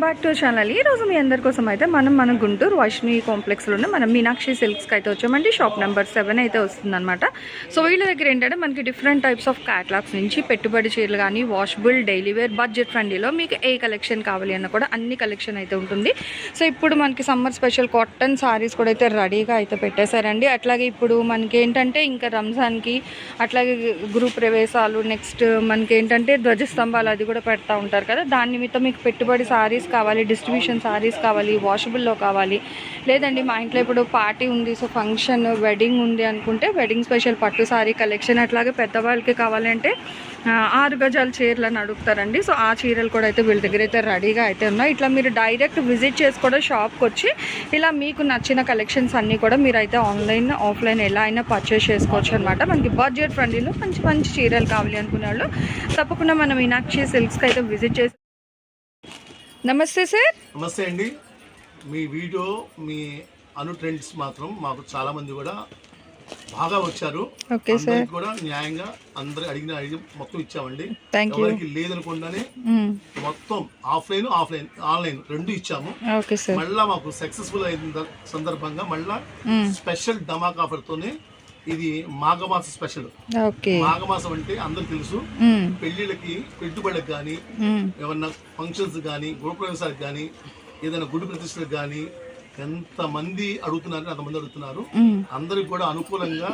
Back to channel ఈ రోజు మీ అందరి కోసం అయితే మనం మన గుంటూరు వైష్ణవి కాంప్లెక్స్లో ఉన్న మనం మీనాక్షి సిల్క్స్కి అయితే వచ్చామండి. షాప్ నెంబర్ సెవెన్ అయితే వస్తుందన్నమాట. సో వీళ్ళ దగ్గర ఏంటంటే మనకి డిఫరెంట్ టైప్స్ ఆఫ్ క్యాటలాగ్స్ నుంచి పెట్టుబడి చీరలు కానీ వాష్బుల్ డైలీ వేర్ బడ్జెట్ ఫ్రెండ్లీలో మీకు ఏ కలెక్షన్ కావాలి అన్న కూడా అన్ని కలెక్షన్ అయితే ఉంటుంది. సో ఇప్పుడు మనకి సమ్మర్ స్పెషల్ కాటన్ సారీస్ కూడా అయితే రెడీగా అయితే పెట్టేశారండి. అట్లాగే ఇప్పుడు మనకి ఏంటంటే ఇంకా రంజాన్కి అట్లాగే గృహ ప్రవేశాలు నెక్స్ట్ మనకి ఏంటంటే ధ్వజస్తంభాలు అది కూడా పెడతా ఉంటారు కదా. దాని నిమిత్తం మీకు పెట్టుబడి సారీస్ కావాలి డిస్ట్రిబ్యూషన్ సారీస్ కావాలి వాషబుల్లో కావాలి. లేదండి మా ఇంట్లో ఇప్పుడు పార్టీ ఉంది సో ఫంక్షన్ వెడ్డింగ్ ఉంది అనుకుంటే వెడ్డింగ్ స్పెషల్ పట్టు సారీ కలెక్షన్ అట్లాగే పెద్దవాళ్ళకి కావాలంటే ఆరు గజాల చీరలు అని అడుగుతారండి. సో ఆ చీరలు కూడా అయితే వీళ్ళ దగ్గర అయితే రెడీగా అయితే ఉన్నాయి. ఇట్లా మీరు డైరెక్ట్ విజిట్ చేసి కూడా షాప్కి వచ్చి ఇలా మీకు నచ్చిన కలెక్షన్స్ అన్నీ కూడా మీరు అయితే ఆన్లైన్ ఆఫ్లైన్ ఎలా అయినా పర్చేస్ చేసుకోవచ్చు అనమాట మనకి బడ్జెట్ ఫ్రెండ్లీలో మంచి మంచి చీరలు కావాలి అనుకునే వాళ్ళు తప్పకుండా మనం మీనాక్షి సిల్క్స్కి అయితే విజిట్ చేసి నమస్తే సార్. నమస్తే అండి. మీ వీడియో మీ అను ట్రెండ్స్ మాత్రం మాకు చాలా మంది కూడా బాగా వచ్చారు. Okay sir. కూడా న్యాయంగా అందరు అడిగిన అడిగి మొత్తం ఇచ్చామండి. ఎవరికి లేదనుకుండానే మొత్తం ఆఫ్లైన్ ఆఫ్లైన్ ఆన్లైన్ రెండు ఇచ్చాము. మళ్ళా మాకు సక్సెస్ఫుల్ అయిన సందర్భంగా మళ్ళా స్పెషల్ ధమాక్ ఆఫర్ తోనే ఇది మాఘమాస స్పెషల్. మాఘమాసం అంటే అందరికి తెలుసు. పెళ్ళిళ్ళకి పెట్టుబడులకు కానీ ఏమన్నా ఫంక్షన్స్ కానీ గృహప్రవేశాలకు కానీ ఏదైనా గుడి ప్రతిష్టలకు కానీ ఎంత మంది అడుగుతున్నారు అంతమంది అడుగుతున్నారు. అందరికి కూడా అనుకూలంగా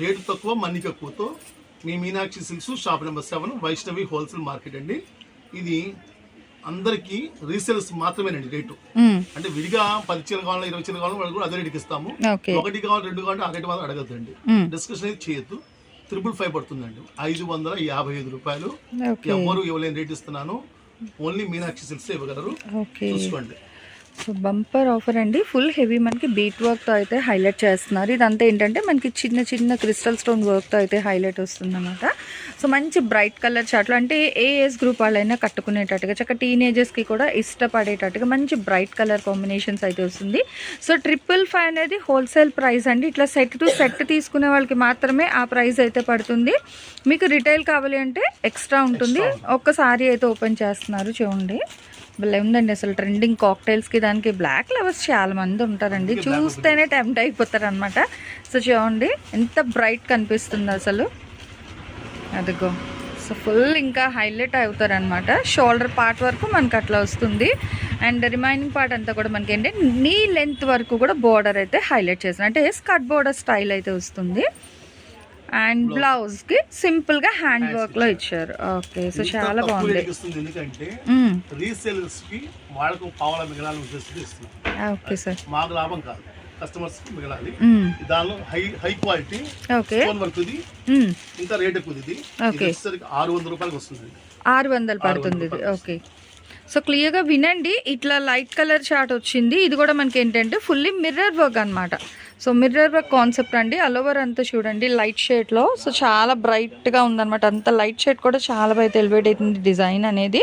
రేటు తక్కువ మన్నిక ఎక్కువతో మీ Meenakshi silks shop number seven Vaishnavi wholesale market అండి. ఇది అందరికి రీసేల్స్ మాత్రమేనండి రేటు. అంటే విడిగా పది చీరలు కావాలా ఇరవై చీరలు కావాలా వాళ్ళు కూడా అదే రేటుకి ఇస్తాము. ఒకటి కావాలి రెండు కావాలి ఆ రేటు మాత్రం అడగద్దండి డిస్కషన్ అయితే చేయొద్దు. త్రిపుల్ ఫైవ్ పడుతుందండి. ఐదు వందల యాభై ఐదు రూపాయలు. ఓకే. ఎవ్వరు ఇవ్వలేని రేట్ ఇస్తున్నాను. ఓన్లీ మీనాక్షి సిల్క్స్ ఇవ్వగలరు. చూసుకోండి. సో బంపర్ ఆఫర్ అండి. ఫుల్ హెవీ మనకి బీట్ వర్క్తో అయితే హైలైట్ చేస్తున్నారు. ఇదంతా ఏంటంటే మనకి చిన్న చిన్న క్రిస్టల్ స్టోన్ వర్క్తో అయితే హైలైట్ వస్తుందన్నమాట. సో మంచి బ్రైట్ కలర్ చాట్లు అంటే ఏ ఏజ్ గ్రూప్ వాళ్ళైనా కట్టుకునేటట్టుగా చక్క టీనేజర్స్కి కూడా ఇష్టపడేటట్టుగా మంచి బ్రైట్ కలర్ కాంబినేషన్స్ అయితే వస్తుంది. సో ట్రిపుల్ ఫైవ్ అనేది హోల్సేల్ ప్రైస్ అండి. ఇట్లా సెట్ టు సెట్ తీసుకునే వాళ్ళకి మాత్రమే ఆ ప్రైస్ అయితే పడుతుంది. మీకు రిటైల్ కావాలి అంటే ఎక్స్ట్రా ఉంటుంది. ఒక్కసారి అయితే ఓపెన్ చేస్తున్నారు చూడండి. భలే ఉందండి అసలు ట్రెండింగ్ కాక్టైల్స్కి దానికి బ్లాక్ లవర్స్ చాలా మంది ఉంటారండి. చూస్తేనే టెంప్ట్ అయిపోతారు అనమాట సో చూడండి ఎంత బ్రైట్ కనిపిస్తుంది అసలు. అదిగో. సో ఫుల్ ఇంకా హైలైట్ అవుతారు అనమాట షోల్డర్ పార్ట్ వరకు మనకి అట్లా వస్తుంది. అండ్ రిమైనింగ్ పార్ట్ అంతా కూడా మనకి ఏంటంటే నీ లెంత్ వరకు కూడా బోర్డర్ అయితే హైలైట్ చేసిన అంటే స్కర్ట్ బోర్డర్ స్టైల్ అయితే వస్తుంది. అండ్ బ్లౌజ్కి సింపుల్గా హ్యాండ్ వర్క్లో ఇచ్చారు. ఓకే సో చాలా బాగుంది. రేటుకి ఇస్తుంది ఎందుకంటే మ్మ్. రీసేలర్స్కి వాళ్ళకు పావుల మిగలాలని ఉద్దేశంతో ఇస్తున్నాం ఓకే సార్ మాకు లాభం కాదు. కస్టమర్స్కి మిగలాలి. మ్మ్. దానిలో high high quality okay stone work ఇది మ్మ్. ఇంకా రేట్ ఎక్కువ ఇది ఇది Okay. వచ్చేసరికి ఆరు వందల రూపాయలకి వస్తుంది. ఆరు వందలు పడుతుంది ఇది. ఓకే సో క్లియర్గా వినండి. ఇట్లా లైట్ కలర్ షార్ట్ వచ్చింది. ఇది కూడా మనకి ఏంటంటే ఫుల్లీ మిర్రర్ వర్క్ అన్నమాట. సో మిర్రర్ వర్క్ కాన్సెప్ట్ అండి అలోవర్ అంతా చూడండి లైట్ షేడ్లో సో చాలా బ్రైట్గా ఉందన్నమాట. అంత లైట్ షేడ్ కూడా చాలా బాగా ఎలివేట్ అవుతుంది డిజైన్ అనేది.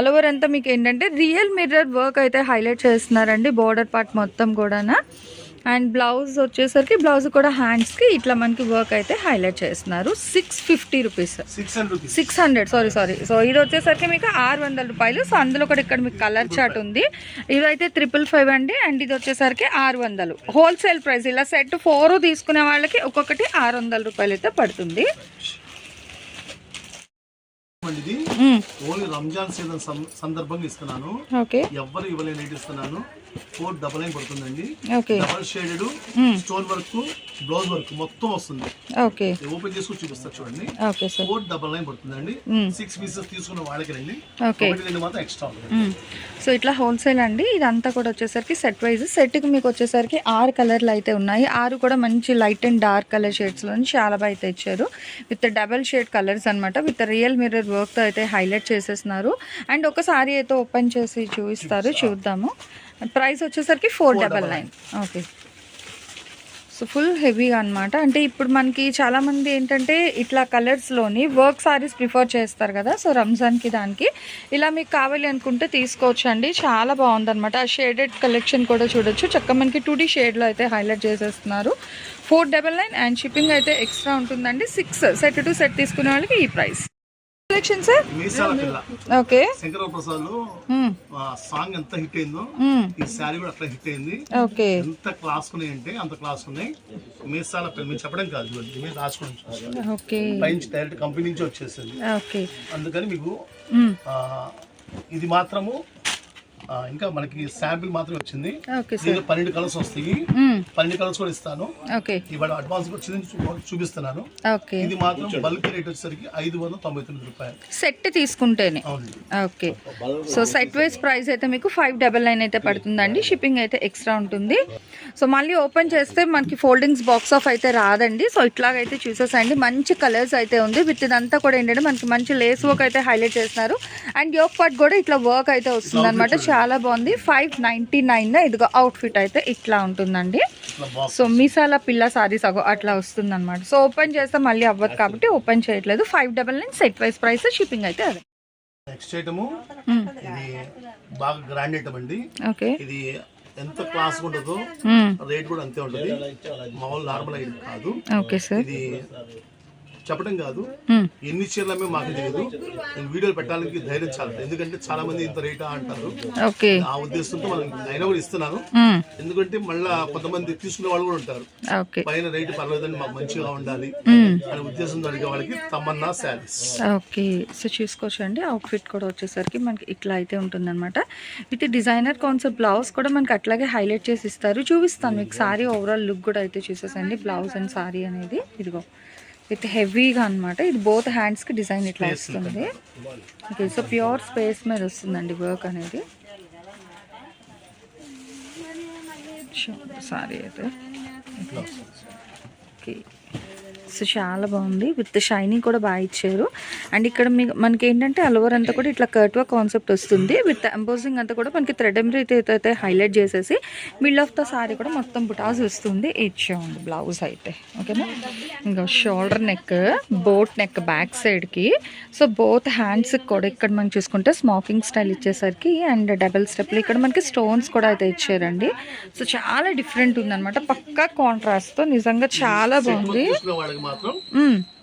అలోవర్ అంతా మీకు ఏంటంటే రియల్ మిర్రర్ వర్క్ అయితే హైలైట్ చేస్తున్నారండి బార్డర్ పార్ట్ మొత్తం కూడానా. అండ్ బ్లౌజ్ వచ్చేసరికి బ్లౌజ్ కూడా హ్యాండ్స్కి ఇట్లా మనకి వర్క్ అయితే హైలైట్ చేస్తున్నారు. Six fifty rupees six hundred sorry sorry so ఇది వచ్చేసరికి మీకు ఆరు వందల రూపాయలు. సో అందులో కూడా ఇక్కడ మీకు కలర్ చార్ట్ ఉంది. ఇదైతే త్రిపుల్ ఫైవ్ అండి. అండ్ ఇది వచ్చేసరికి ఆరు వందలు. హోల్సేల్ ప్రైస్ ఇలా సెట్ ఫోర్ తీసుకునే వాళ్ళకి ఒక్కొక్కటి ఆరు వందల రూపాయలు అయితే పడుతుంది. మ్మ్. ఓన్లీ రంజాన్ సీజన్ సందర్భంగా ఇస్తున్నాను. ఓకే ఎవ్వరు ఇవ్వలేని ఇస్తున్నాను. ఫోర్ డబల్ నైన్ పడుతుందండి. Okay. Double shaded stone work blouse work మొత్తం వస్తుంది. ఓకే. ఓపెన్ చేసుకుని చూపిస్తా చూడండి. ఫోర్ డబల్ నైన్ పడుతుందండి. సిక్స్ పీసెస్ తీసుకున్న వాళ్ళకి రండి. మాత్రం ఎక్స్ట్రా. సో ఇట్లా హోల్సేల్ అండి. ఇదంతా కూడా వచ్చేసరికి సెట్ వైజ్ సెట్కి మీకు వచ్చేసరికి ఆరు కలర్లు అయితే ఉన్నాయి. ఆరు కూడా మంచి లైట్ అండ్ డార్క్ కలర్ షేడ్స్లో చాలా బాగా అయితే ఇచ్చారు. విత్ డబల్ షేడ్ కలర్స్ అనమాట విత్ రియల్ మిర్రర్ వర్క్తో అయితే హైలైట్ చేసేస్తున్నారు. అండ్ ఒకసారి అయితే ఓపెన్ చేసి చూపిస్తారు. చూద్దాము. ప్రైస్ వచ్చేసరికి four double nine okay so full హెవీగా అనమాట అంటే ఇప్పుడు మనకి చాలా మంది ఏంటంటే ఇట్లా కలర్స్లోని వర్క్ సారీస్ ప్రిఫర్ చేస్తారు కదా. సో రంజాన్కి దానికి. ఇలా మీకు కావాలి అనుకుంటే తీసుకోవచ్చు అండి చాలా బాగుందన్నమాట. ఆ షేడెడ్ కలెక్షన్ కూడా చూడొచ్చు. చక్క మనకి టూ డీ షేడ్లో అయితే హైలైట్ చేసేస్తున్నారు. Four double nine and shipping అయితే ఎక్స్ట్రా ఉంటుందండి. సిక్స్ సెట్ టు సెట్ తీసుకునే వాళ్ళకి ఈ ప్రైస్ కలెక్షన్ సార్ మీసాల పిల్ల. ఓకే. శంకర ప్రసాద్లో సాంగ్ ఎంత హిట్ అయిందో ఈ శారీ కూడా అట్లా హిట్ అయింది. ఓకే. ఎంత క్లాస్ ఉన్నాయి అంటే అంత క్లాస్ ఉన్నాయి. మీసాల పిల్ల మీరు చెప్పడం కాదు మీరు రాసుకోండి ఓకే. పైనుంచి డైరెక్ట్ కంపెనీ నుంచి వచ్చేసింది. ఓకే. అందుకని మీకు ఆ, ఇది మాత్రము ఇంకా మనకి శాంపిల్ మాత్రమే వచ్చింది. దీనిలో పన్నెండు కలర్స్ వస్తాయి. పన్నెండు కలర్స్ కూడా ఇస్తాను. ఓకే. ఇవాళ అడ్వాన్స్ వచ్చింది చూపిస్తున్నాను. ఓకే. ఇది మాత్రం బల్క్ రేట్ వచ్చేసరికి ఐదు వందల తొంభై తొమ్మిది రూపాయలు. సెట్ తీసుకుంటేనే. Okay. So set wise price అయితే మీకు ఫైవ్ డబల్ నైన్ అయితే పడుతుందండి. షిప్పింగ్ అయితే ఎక్స్ట్రా ఉంటుంది. సో మళ్ళీ ఓపెన్ చేస్తే మనకి ఫోల్డింగ్స్ బాక్స్ ఆఫ్ అయితే రాదండి. సో ఇట్లాగైతే చూసేసండి. మంచి కలర్స్ అయితే ఉంది. విత్ ఇదంతా కూడా ఏంటంటే మనకి మంచి లేస్ వర్క్ అయితే హైలైట్ చేస్తున్నారు. అండ్ యోక్ పార్ట్ కూడా ఇట్లా వర్క్ అయితే వస్తుంది అనమాట చాలా బాగుంది. ఫైవ్ నైంటీ నైన్ ఇదిగో అవుట్ఫిట్ అయితే ఇట్లా ఉంటుందండి. సో మీసాల పిల్ల సారీస్ అగో అట్లా వస్తుంది అనమాట సో ఓపెన్ చేస్తే మళ్ళీ అవ్వదు కాబట్టి ఓపెన్ చేయట్లేదు. Five double nine set wise price shipping అయితే అదే. నెక్స్ట్ ఐటమ్ ఇది బాగా గ్రాండ్ ఐటమ్ అండి. ఓకే ఇది ఎంత క్లాస్ ఉంటుందో రేట్ కూడా అంతే ఉంటుంది. మామూలు నార్మల్ ఐటమ్ కాదు. ఓకే సార్ ఇది చెప్పడం కాదు. ఎన్ని చీరలు అమ్మే మాకు తెలియదు నేను వీడియోలు పెట్టడానికి ధైర్యం చాలా ఎందుకంటే చాలా మంది ఇంత రేటా అంటారు. ఓకే. ఆ ఉద్దేశంతో మనం అయినా కూడా ఇస్తున్నాను. ఎందుకంటే మళ్ళా కొంతమంది తీసుకునే వాళ్ళు కూడా ఉంటారు. ఓకే. పైన రేటు పర్లేదండి మాకు మంచిగా ఉండాలి అనే ఉద్దేశంతో అడిగే వాళ్ళకి తమన్నా శారీస్. ఓకే. సో చూసుకోవచ్చు అండి అవుట్ఫిట్ కూడా వచ్చేసరికి మనకి ఇట్లా అయితే ఉంటుందన్నమాట. విత్ డిజైనర్ కాన్సెప్ట్ బ్లౌజ్ కూడా మనకి అట్లాగే హైలైట్ చేసి ఇస్తారు. చూపిస్తాను మీకు సారీ ఓవరాల్ లుక్ కూడా అయితే చూసేసండి. బ్లౌజ్ అండ్ సారీ అనేది. ఇదిగో. విత్ హెవీగా అన్నమాట. ఇది బోత్ హ్యాండ్స్కి డిజైన్ ఇట్లా వస్తుంది. ఓకే సో ప్యూర్ స్పేస్ మీద వస్తుందండి వర్క్ అనేది. సారీ అయితే. ఓకే. సో చాలా బాగుంది. విత్ షైనింగ్ కూడా బాగా ఇచ్చారు. అండ్ ఇక్కడ మీకు మనకి ఏంటంటే అలవర్ అంతా కూడా ఇట్లా కర్ట్వా కాన్సెప్ట్ వస్తుంది. విత్ ఎంపోజింగ్ అంతా కూడా మనకి థ్రెడ్ ఎంబ్రీ అయితే హైలైట్ చేసేసి మిడ్ ఆఫ్ ద సారీ కూడా మొత్తం బుటాస్ వస్తుంది. ఇచ్చేయండి బ్లౌజ్ అయితే. ఓకేనా ఇంకా shoulder neck boat neck back సైడ్కి సో బోత్ హ్యాండ్స్కి కూడా ఇక్కడ మనం చూసుకుంటే స్మోకింగ్ స్టైల్ ఇచ్చేసరికి అండ్ డబల్ స్టెప్లు ఇక్కడ మనకి స్టోన్స్ కూడా అయితే ఇచ్చారండి. సో చాలా డిఫరెంట్ ఉందన్నమాట. పక్కా కాంట్రాస్ట్తో నిజంగా చాలా బాగుంది. మాత్రం.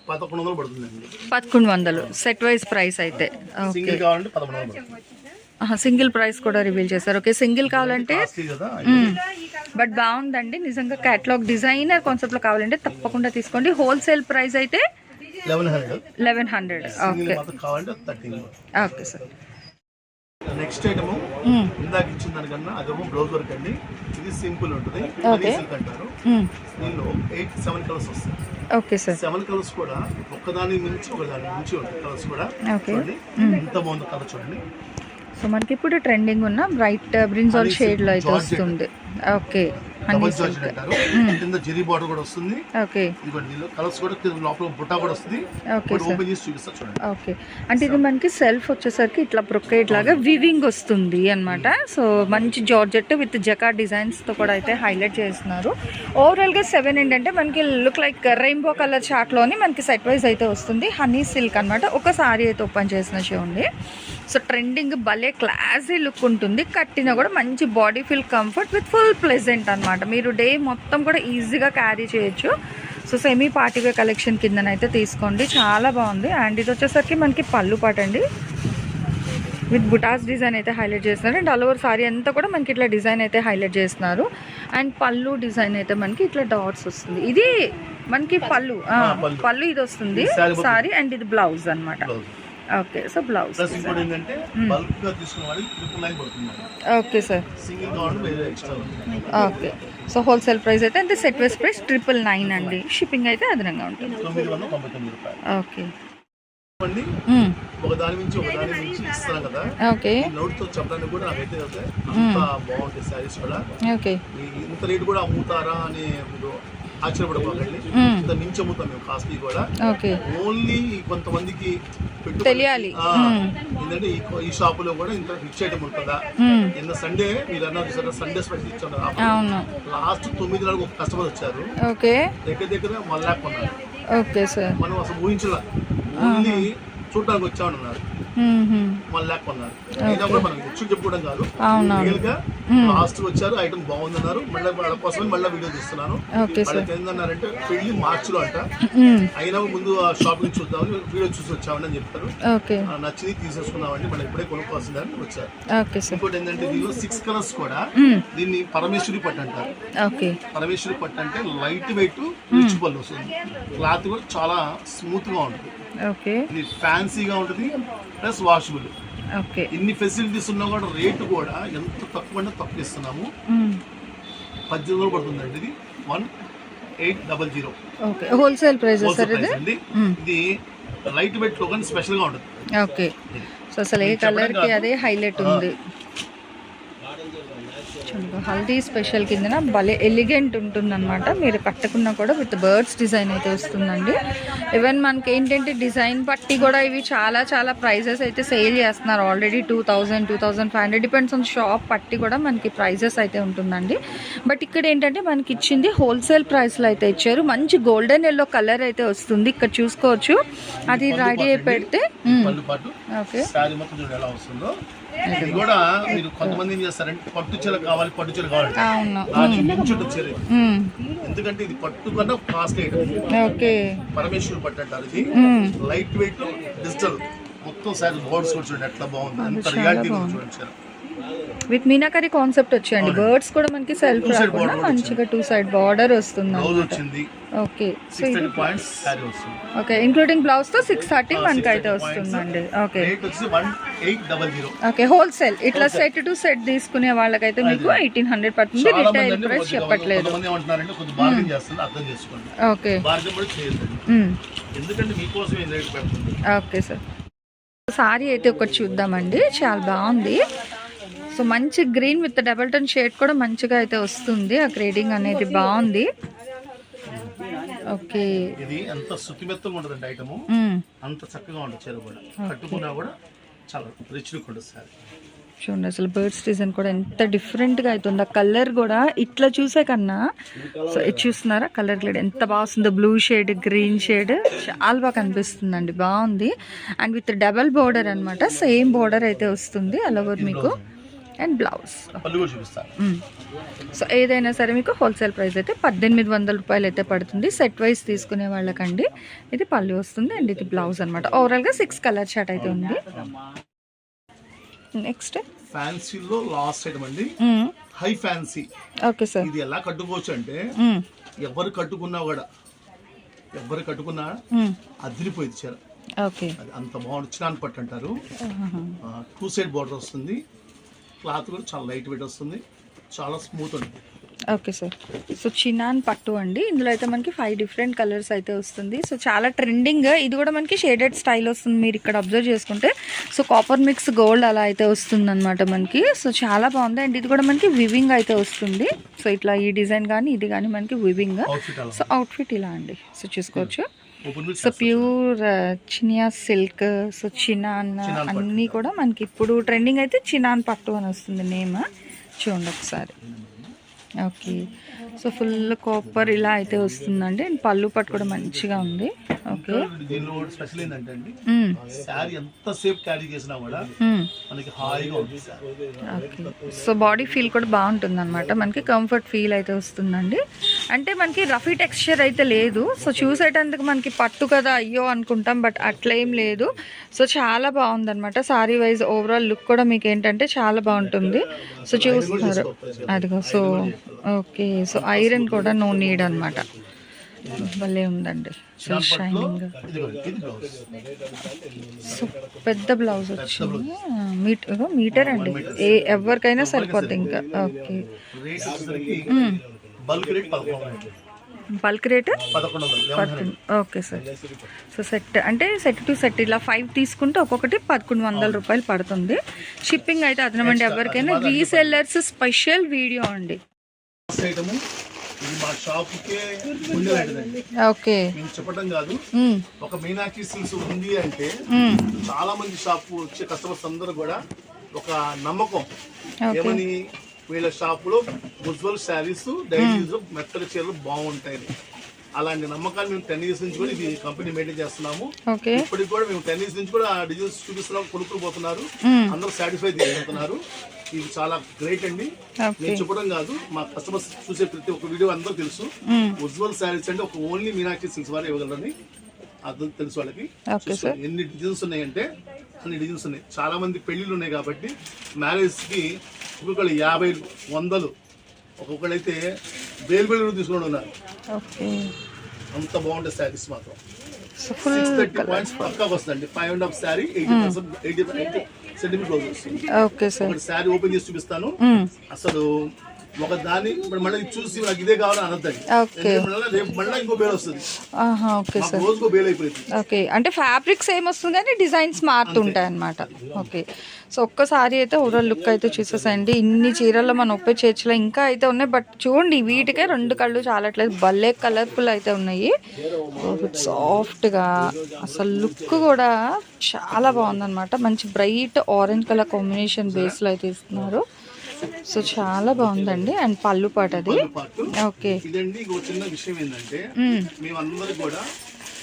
పదకొండు వందలు పడుతుందండి. పదకొండు వందలు. సెట్ వైజ్ ప్రైస్ అయితే. ఓకే సింగిల్ కావాలంటే పదకొండు వందలు పడుతుంది. సింగిల్ ప్రైస్ కూడా రివీల్ చేశారు. ఓకే సింగిల్ కావాలంటే బట్ బాగుందండి. నిజంగా క్యాటలాగ్ డిజైనర్ కాన్సెప్ట్లో కావాలంటే తప్పకుండా తీసుకోండి. హోల్సేల్ ప్రైస్ అయితే eleven hundred okay okay sir next item ఇందాక ఇచ్చిన దానికన్నా అదేమో బ్లౌజ్ వర్క్ అండి. ఇది సింపుల్ ఉంటుంది. సిల్క్ అంటారు. దీనిలో ఎయిట్ సెవెన్ కలర్స్ వస్తాయి. Okay sir. సెవెన్ కలర్స్ కూడా ఒకదాని మించి ఒకదాని మించి ఉంటాయి కలర్స్ కూడా. చూడండి. ఎంత బాగుందో కలర్ చూడండి. సో మనకి ఇప్పుడు ట్రెండింగ్ ఉన్న బ్రైట్ బ్రిన్జాల్ Honey షేడ్లో silk, అయితే. వస్తుంది. ఓకే. డబల్ సిల్క్ జార్జెట్ అంటారు. కింద జెరీ బార్డర్ కూడా వస్తుంది. ఓకే ఇదిగోండి కలర్స్ కూడా కింద లోపల బుట్టా కూడా వస్తుంది. ఓపెన్ చేసి చూపిస్తా చూడండి. ఓకే అంటే ఇది మనకి సెల్ఫ్ వచ్చేసరికి ఇట్లా బ్రొకేట్ లాగా వివింగ్ వస్తుంది అన్నమాట. సో మంచి జార్జెట్ విత్ జకా డిజైన్స్తో కూడా అయితే హైలైట్ చేస్తున్నారు. ఓవరాల్గా సెవెన్ ఏంటంటే మనకి లుక్ లైక్ రెయిన్బో కలర్ చార్ట్లోని మనకి సెట్ వైజ్ అయితే వస్తుంది. హనీ సిల్క్ అనమాట ఒక సారీ అయితే ఓపెన్ చేసిన చూడండి. సో ట్రెండింగ్ భలే క్లాసీ లుక్ ఉంటుంది. కట్టినా కూడా మంచి body feel comfort with full pleasant అనమాట మీరు డే మొత్తం కూడా ఈజీగా క్యారీ చేయొచ్చు. So semi party wear collection కిందనైతే తీసుకోండి. చాలా బాగుంది. అండ్ ఇది వచ్చేసరికి మనకి పళ్ళు పాట అండి. విత్ బుటాస్ డిజైన్ అయితే హైలైట్ చేస్తున్నారు. అండ్ ఆల్ ఓవర్ సారీ అంతా కూడా మనకి ఇట్లా డిజైన్ అయితే హైలైట్ చేస్తున్నారు. అండ్ పళ్ళు డిజైన్ అయితే మనకి ఇట్లా డాట్స్ వస్తుంది. ఇది మనకి పళ్ళు. పళ్ళు. ఇది వస్తుంది. సారీ అండ్ ఇది బ్లౌజ్ అన్నమాట. Blouse. Okay so blouse plus ఇంకోటి ఏంటంటే బల్క్గా తీసుకున్న వాళ్ళకి ట్రిపుల్ నైన్ పడుతుంది. ఓకే సార్ సింగిల్ వేరే extra okay so wholesale price అయితే అంటే set wise price triple nine అండి. షిప్పింగ్ అయితే అదనంగా ఉంటుంది. ఓకే అండి ఒక దాని నుంచి ఒక దాని నుంచి ఇస్తున్నాం కదా. ఓకే నోట్తో చెప్పడానికి కూడా నాకైతే బాగుంటాయి శారీస్ కూడా. ఓకే ఇంత రేటు కూడా అమ్ముతారా అని ఆశ్చర్యపడిపోకండి. ఇంత మించి అమ్ముతాం మేము కాస్ట్లీ కూడా ఓన్లీ కొంతమందికి తెలియాలి. ఏంటంటే ఈ ఈ షాపులో కూడా ఇంత రిచ్ ఐటమ్ ఉంటుందా? నిన్న సండే మీరు అన్నారు సార్ సండే స్పెషల్ లాస్ట్ తొమ్మిది నెలలకు ఒక కస్టమర్ వచ్చారు. ఓకే. దగ్గర దగ్గర వన్ ల్యాక్ మనం అసలు ఊహించలే. ఓన్లీ చూడడానికి వన్ ల్యాక్ కొన్నారు అయినా కూడా మనం వచ్చి చెప్పుకోవడం కాదు. రియల్గా లాస్ట్ వచ్చారు ఐటమ్ బాగుందన్నారు. మళ్ళీ వాళ్ళ కోసం మళ్ళీ వీడియో తీస్తున్నాను. వాళ్ళకి ఏందన్నారంటే పెళ్ళి మార్చిలో అంట. అయినా ముందు ఆ షాపింగ్ చూద్దామని వీడియో చూసి వచ్చామని అని ఆ, నచ్చింది తీసేసుకున్నామండి మళ్ళీ ఇప్పుడే కొనుక్కోవాల్సిందని వచ్చారు. ఇంకోటి ఏంటంటే దీనిలో సిక్స్ కలర్స్ కూడా దీన్ని పరమేశ్వరి పట్టు అంటారు. పరమేశ్వరి పట్టు అంటే లైట్ వెయిట్ రిచ్ పళ్ళు వస్తుంది. క్లాత్ కూడా చాలా స్మూత్గా ఉంటుంది. ఓకే. ఇది ఫ్యాన్సీగా ఉంటుంది ప్లస్ వాషబుల్ ఓకే. ఇన్ని ఫెసిలిటీస్ ఉన్నా కూడా రేటు కూడా ఎంత తక్కువ అంటే తక్కువ ఇస్తున్నాము పద్దెనిమిది వందలు పడుతుందండి ఇది. One eight double zero okay. Wholesale price అండి ఇది? లైట్ వెయిట్లో కానీ స్పెషల్గా ఉంటుంది. ఓకే. సో అసలు ఏ కలర్కి అదే హైలైట్ ఉంది. హల్దీ స్పెషల్ కిందన భలే ఎలిగెంట్ ఉంటుందన్నమాట. మీరు కట్టుకున్నా కూడా విత్ బర్డ్స్ డిజైన్ అయితే వస్తుందండి. ఈవెన్ మనకి ఏంటంటే డిజైన్ బట్టి కూడా ఇవి చాలా చాలా ప్రైజెస్ అయితే సేల్ చేస్తున్నారు. Already two thousand two thousand five hundred depends on shop పట్టి కూడా మనకి ప్రైజెస్ అయితే ఉంటుందండి. బట్ ఇక్కడ ఏంటంటే మనకి ఇచ్చింది హోల్సేల్ ప్రైస్లో అయితే ఇచ్చారు. మంచి గోల్డెన్ ఎల్లో కలర్ అయితే వస్తుంది. ఇక్కడ చూసుకోవచ్చు. అది రెడీ అయి పెడితే ఓకే ఇది కూడా మీరు కొంతమంది ఏం చేస్తారంటే పట్టు చీర కావాలి పట్టు చీర కావాలి. దానికి చీర ఇది. ఎందుకంటే ఇది పట్టు కన్నా కాస్ట్ ఓకే. పరమేశ్వర్ పట్టు అంటారు ఇది. లైట్ వెయిట్ డిజిటల్ మొత్తం శారీ బోర్డ్స్ కూడా చూడండి ఎట్లా బాగుంది. ఎంత రియాలిటీ చూడండి చీర. విత్ మీనాకరీ కాన్సెప్ట్ వచ్చాయండి. బర్డ్స్ కూడా మనకి సెల్ఫ్ రాకుండా మంచిగా టూ సైడ్ బార్డర్ వస్తుంది ఓకే సో ఓకే ఇంక్లూడింగ్ బ్లౌజ్తో సిక్స్ థర్టీ మనకి అయితే వస్తుందండి. ఓకే ఓకే హోల్సేల్ ఇట్లా సెట్ టు సెట్ తీసుకునే వాళ్ళకైతే మీకు ఎయిటీన్ హండ్రెడ్ పడుతుంది. రిటైల్ ప్రైస్ చెప్పట్లేదు. ఓకే ఓకే సార్ సారీ అయితే ఒకటి చూద్దామండి. చాలా బాగుంది. సో మంచి green with double tone shade కూడా మంచిగా అయితే వస్తుంది. ఆ గ్రేడింగ్ అనేది బాగుంది. ఓకే. ఇది ఎంత శుతిమెత్తంగా ఉంటుందండి ఐటమ్. మ్మ్. అంత చక్కగా ఉంటుంది చీర కూడా. కట్టుకున్నా కూడా చాలా రిచ్ లుక్ ఉంటుంది సార్. చూడండి అసలు బర్డ్స్ డిజైన్ కూడా ఎంత డిఫరెంట్గా అవుతుంది ఆ కలర్ కూడా ఇట్లా చూసే కన్నా సో ఇది చూస్తున్నారా? కలర్ గ్లేడ్ ఎంత బాగా వస్తుందో. బ్లూ షేడ్ గ్రీన్ షేడ్ చాలా బాగా కనిపిస్తుందండి. బాగుంది. అండ్ విత్ డబల్ బోర్డర్ అన్నమాట. సేమ్ బోర్డర్ అయితే వస్తుంది. అలవర్ మీకు అండ్ బ్లౌజ్. సో ఏదైనా సరే మీకు హోల్సేల్ ప్రైస్ అయితే పద్దెనిమిది వందల రూపాయలు అయితే పడుతుంది. సెట్ వైజ్ తీసుకునే వాళ్ళకండి. ఇది పళ్ళు వస్తుంది అండ్ ఇది బ్లౌజ్ అనమాట ఓవరాల్గా సిక్స్ కలర్ షార్ట్ అయితే ఉంది. నెక్స్ట్ ఫ్యాన్సీలో లాస్ట్ ఐటమ్ అండి. హై ఫ్యాన్సీ ఓకే సార్ ఇది ఎలా కట్టుకోవచ్చు అంటే ఎవరు కట్టుకున్నా కూడా ఎవరు కట్టుకున్నా అదిరిపోయింది చీర. ఓకే అంత బాగుంది చిన్నాన్ పట్టు అంటారు. టూ సైడ్ బార్డర్ వస్తుంది. క్లాత్ కూడా చాలా లైట్ వెయిట్ వస్తుంది. చాలా స్మూత్ ఉంటుంది ఓకే సార్. సో చినాన్ పట్టు అండి. ఇందులో అయితే మనకి ఫైవ్ డిఫరెంట్ కలర్స్ అయితే వస్తుంది. సో చాలా ట్రెండింగ్ ఇది కూడా మనకి షేడెడ్ స్టైల్ వస్తుంది మీరు ఇక్కడ అబ్జర్వ్ చేసుకుంటే. సో కాపర్ మిక్స్ గోల్డ్ అలా అయితే వస్తుంది అనమాట మనకి. సో చాలా బాగుంది. అండ్ ఇది కూడా మనకి వివింగ్ అయితే వస్తుంది. సో ఇట్లా ఈ డిజైన్ కానీ ఇది కానీ మనకి వివింగ్ సో అవుట్ఫిట్ ఇలా అండి. సో చూసుకోవచ్చు. సో ప్యూర్ చినియా సిల్క్ సో చినాన్. అన్నీ కూడా మనకి ఇప్పుడు ట్రెండింగ్ అయితే చినాన్ పట్టు అని వస్తుంది నేమ్. చూడండి ఒకసారి. ఓకే. సో ఫుల్ కాపర్ ఇలా అయితే వస్తుందండి. అండ్ పళ్ళు పట్టు కూడా మంచిగా ఉంది. ఓకే దీనిలో స్పెషల్ ఏంటంటే అండి. శారీ ఎంత సేపు క్యారీ చేసినా కూడా. మనకి హాయిగా ఉంటుంది శారీ సో బాడీ ఫీల్ కూడా బాగుంటుంది అనమాట మనకి కంఫర్ట్ ఫీల్ అయితే వస్తుందండి. అంటే మనకి రఫీ టెక్స్చర్ అయితే లేదు. సో చూసేటందుకు మనకి పట్టు కదా అయ్యో అనుకుంటాం బట్ అట్లా ఏం లేదు. సో చాలా బాగుంది అనమాట సారీ వైజ్ ఓవరాల్ లుక్ కూడా మీకు ఏంటంటే చాలా బాగుంటుంది. సో చూస్తున్నారు అదిగో సో ఓకే. సో ఐరన్ కూడా నో నీడ్ అనమాట భలే ఉందండి. షైనింగ్ సో పెద్ద బ్లౌజ్ వచ్చింది. మీటర్ మీటర్ అండి. ఏ ఎవరికైనా సరిపోద్ది ఇంకా. Okay. Bulk rate okay sir. So set అంటే సెట్ టు సెట్ ఇలా ఫైవ్ తీసుకుంటే ఒక్కొక్కటి పదకొండు వందల రూపాయలు పడుతుంది. షిప్పింగ్ అయితే అదనమండి. ఎవరికైనా రీసెల్లర్స్ స్పెషల్ వీడియో అండి. ఇది మా షాప్కే ఓకే. మేము చెప్పడం కాదు. ఒక మీనాక్షి సిల్క్స్ ఉంది అంటే. చాలా మంది షాప్ వచ్చే కస్టమర్స్ అందరూ కూడా ఒక నమ్మకం. ఏమని? వీళ్ళ షాపులో ఉజ్వల్ శారీస్ యూజ్ మెత్తల చీరలు బాగుంటాయి. అలాంటి నమ్మకాన్ని మేము టెన్ ఇయర్స్ నుంచి కూడా ఇది కంపెనీ మెయింటైన్ చేస్తున్నాము. ఓకే. ఇప్పటికి కూడా మేము టెన్ ఇయర్స్ నుంచి కూడా ఆ డిజైన్స్ చూపిస్తున్నాం కొనుక్కుని పోతున్నారు. అందరూ సాటిస్ఫై తీసుకుంటున్నారు ఇది చాలా గ్రేట్ అండి. నేను చెప్పడం కాదు మా కస్టమర్స్ చూసే ప్రతి ఒక్క వీడియో అందరూ తెలుసు. ఉజ్వల్ శారీస్ అంటే ఒక ఓన్లీ మీనాక్షి సిల్క్స్ వారు ఇవ్వగలరని అది తెలుసు వాళ్ళకి. ఎన్ని డిజైన్స్ ఉన్నాయంటే అన్ని డిజైన్స్ ఉన్నాయి. చాలా మంది పెళ్ళిళ్ళు ఉన్నాయి కాబట్టి మ్యారేజ్కి ఒక్కొక్కళ్ళు యాభై వందలు. ఒక్కొక్కళ్ళైతే వేలు వేలు తీసుకుని ఉన్నారు. అంత బాగుంటాయి శారీస్ మాత్రం. సిక్స్ థర్టీ పాయింట్స్ పక్కా వస్తుందండి. Five and half sari eighty percent eighty centimetre blouse వస్తుంది. Okay sir. శారీ ఓపెన్ చేసి చూపిస్తాను. అసలు ఒక దాన్ని ఇప్పుడు మళ్ళీ చూసి నాకు ఇదే కావాలని అనద్దండి. ఓకే. రేపు మళ్ళీ ఇంకో బేల్ వస్తుంది. ఆహా ఓకే సార్. రోజుకో బేల్ అయిపోయింది. ఓకే. అంటే ఫ్యాబ్రిక్స్ ఏం వస్తుంది కానీ డిజైన్స్ మారుతుంటాయి అనమాట ఓకే. సో ఒక్కసారి అయితే ఓవరాల్ లుక్ అయితే చూసేసండి ఇన్ని చీరల్లో మన ఒప్పే చేర్చలో ఇంకా అయితే ఉన్నాయి. బట్ చూడండి వీటికే రెండు కళ్ళు చాలట్లేదు. భలే కలర్ఫుల్ అయితే ఉన్నాయి. సాఫ్ట్గా అసలు లుక్ కూడా చాలా బాగుందన్నమాట. మంచి బ్రైట్ ఆరెంజ్ కలర్ కాంబినేషన్ బేస్లో అయితే ఇస్తున్నారు. సో చాలా బాగుందండి. అండ్ పళ్ళు పాట. అది ఓకే. ఇదండి చిన్న విషయం ఏంటంటే మ్మ్. మేమందరూ కూడా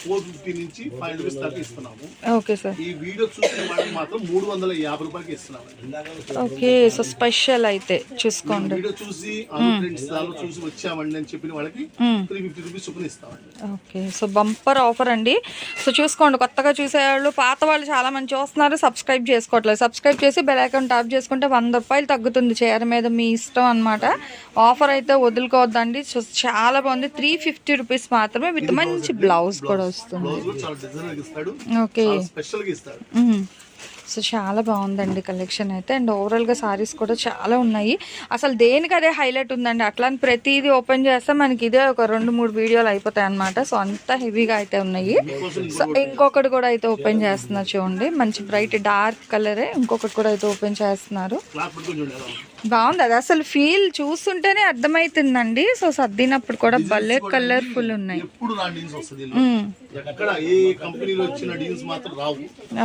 ఫోర్ ఫిఫ్టీ నుంచి ఫైవ్ రూపీస్ దాకా ఇస్తున్నాము. Okay sir. ఈ వీడియో చూసిన వాళ్ళకి మాత్రం మూడు వందల యాభై రూపాయలకి ఇస్తున్నాము. ఓకే సో స్పెషల్ అయితే చూసుకోండి. వీడియో చూసి ఫ్రెండ్స్ దానిలో చూసి వచ్చామండి అని చెప్పిన వాళ్ళకి. త్రీ ఫిఫ్టీ రూపీస్ చొప్పున ఇస్తామండి. ఓకే సో బంపర్ ఆఫర్ అండి. సో చూసుకోండి కొత్తగా చూసేవాళ్ళు పాత వాళ్ళు చాలా మంది చూస్తున్నారు సబ్స్క్రైబ్ చేసుకోవట్లేదు. సబ్స్క్రైబ్ చేసి బెల్ ఐకాన్ ట్యాప్ చేసుకుంటే వంద రూపాయలు తగ్గుతుంది చీర మీద మీ ఇష్టం అనమాట ఆఫర్ అయితే వదులుకోవద్దండి. సో చాలా బాగుంది. త్రీ ఫిఫ్టీ రూపీస్ మాత్రమే విత్ మంచి బ్లౌజ్ కూడా వస్తుంది. ఓకే. సో చాలా బాగుందండి కలెక్షన్ అయితే. అండ్ ఓవరాల్గా సారీస్ కూడా చాలా ఉన్నాయి. అసలు దేనికి అదే హైలైట్ ఉందండి? అట్లా ప్రతిదీ ఓపెన్ చేస్తే మనకి ఇదే ఒక రెండు మూడు వీడియోలు అయిపోతాయి అనమాట సో అంత హెవీగా అయితే ఉన్నాయి. సో ఇంకొకటి కూడా అయితే ఓపెన్ చేస్తున్నారు చూడండి. మంచి బ్రైట్ డార్క్ కలరే ఇంకొకటి కూడా అయితే ఓపెన్ చేస్తున్నారు. బాగుంది. అది అసలు ఫీల్ చూస్తుంటేనే అర్థమవుతుందండి సో సర్దినప్పుడు కూడా భలే కలర్ఫుల్ ఉన్నాయి. ఎప్పుడు నా డిజైన్స్ వస్తుంది ఇందులో. మ్మ్. ఎక్కడ ఏ కంపెనీలో వచ్చిన డిజైన్స్ మాత్రం రావు.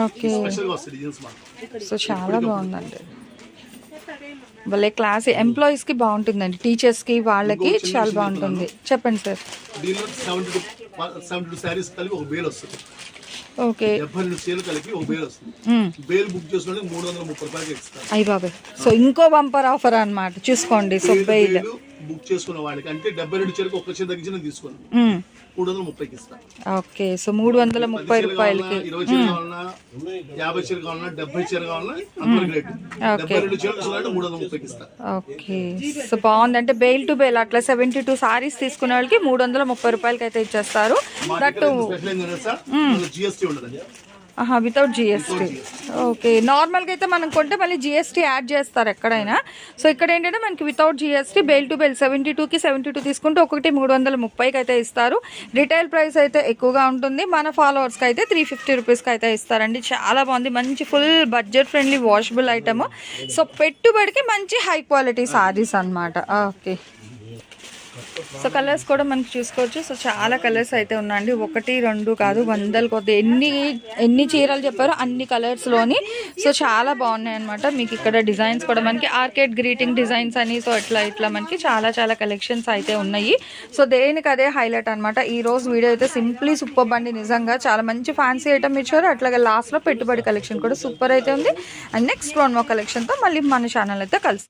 ఓకే. మాత్రం. సో చాలా బాగుందండి. భలే క్లాస్ ఎంప్లాయీస్కి బాగుంటుందండి. టీచర్స్కి వాళ్ళకి చాలా బాగుంటుంది. చెప్పండి సార్. దీనిలో seventy two seventy two saris కలిపి ఒక బేల్ వస్తుంది. ఓకే. డెబ్బై రెండు చీరలు కలిపి ఒక బేల్ వస్తుంది. మ్మ్. బేల్ బుక్ చేసుకుంటే మూడు వందల ముప్పై రూపాయలకి ఇస్తాను అయ్యి బాబాయ్. సో ఇంకో బంపర్ ఆఫర్ అన్నమాట. చూసుకోండి సో బేలు బుక్ చేసుకున్న వాళ్ళకి అంటే డెబ్బై రెండు చీరకు ఒక చీర తీసుకోండి మ్మ్. మూడు వందల ముప్పైకి ఇస్తాను ఓకే సో మూడు వందల ముప్పై రూపాయలకి. కావాలన్నా ఇరవై చీర కావాలన్నా యాభై చీర కావాలన్నా డెబ్బై చీర కావాలన్నా అందరికి రేటు డెబ్బై రెండు చీరలు మూడు వందల ముప్పైకి ఇస్తాను ఓకే సో బాగుంది అంటే బెయిల్ టు బెయిల్ అట్లా సెవెంటీ టూ సారీస్ తీసుకునే వాళ్ళకి మూడు వందల ముప్పై రూపాయలకి అయితే ఇచ్చేస్తారు దట్ జిఎస్టీ ఉండదండి. వితౌట్ జిఎస్టీ ఓకే నార్మల్గా అయితే మనం కొంటే మళ్ళీ జిఎస్టీ యాడ్ చేస్తారు ఎక్కడైనా. సో ఇక్కడ ఏంటంటే మనకి without GST bale to bale seventy టూకి సెవెంటీ టూ తీసుకుంటే ఒకటి మూడు వందల ముప్పైకి అయితే ఇస్తారు. రిటైల్ ప్రైస్ అయితే ఎక్కువగా ఉంటుంది. మన ఫాలోవర్స్కి అయితే త్రీ ఫిఫ్టీ రూపీస్కి అయితే ఇస్తారండి. చాలా బాగుంది. మంచి full budget friendly washable item so పెట్టుబడికి మంచి హై క్వాలిటీ సారీస్ అన్నమాట. ఓకే. సో కలర్స్ కూడా మనకి చూసుకోవచ్చు. సో చాలా కలర్స్ అయితే ఉన్నాయండి. ఒకటి రెండు కాదు వందల కొద్ది. ఎన్ని ఎన్ని చీరలు చెప్పారో అన్ని కలర్స్లోని సో చాలా బాగున్నాయి అనమాట మీకు ఇక్కడ డిజైన్స్ కూడా మనకి ఆర్కేడ్ గ్రీటింగ్ డిజైన్స్ అని సో ఇట్లా ఇట్లా మనకి చాలా చాలా కలెక్షన్స్ అయితే ఉన్నాయి. సో దేనికి అదే హైలైట్ అనమాట ఈ రోజు వీడియో అయితే సింప్లీ సూపర్ బండి నిజంగా. చాలా మంచి ఫ్యాన్సీ ఐటమ్ ఇచ్చారు. అట్లాగే లాస్ట్లో పెట్టుబడి కలెక్షన్ కూడా సూపర్ అయితే ఉంది. అండ్ నెక్స్ట్ వన్ మో కలెక్షన్తో మళ్ళీ మన ఛానల్ అయితే కలుస్తాం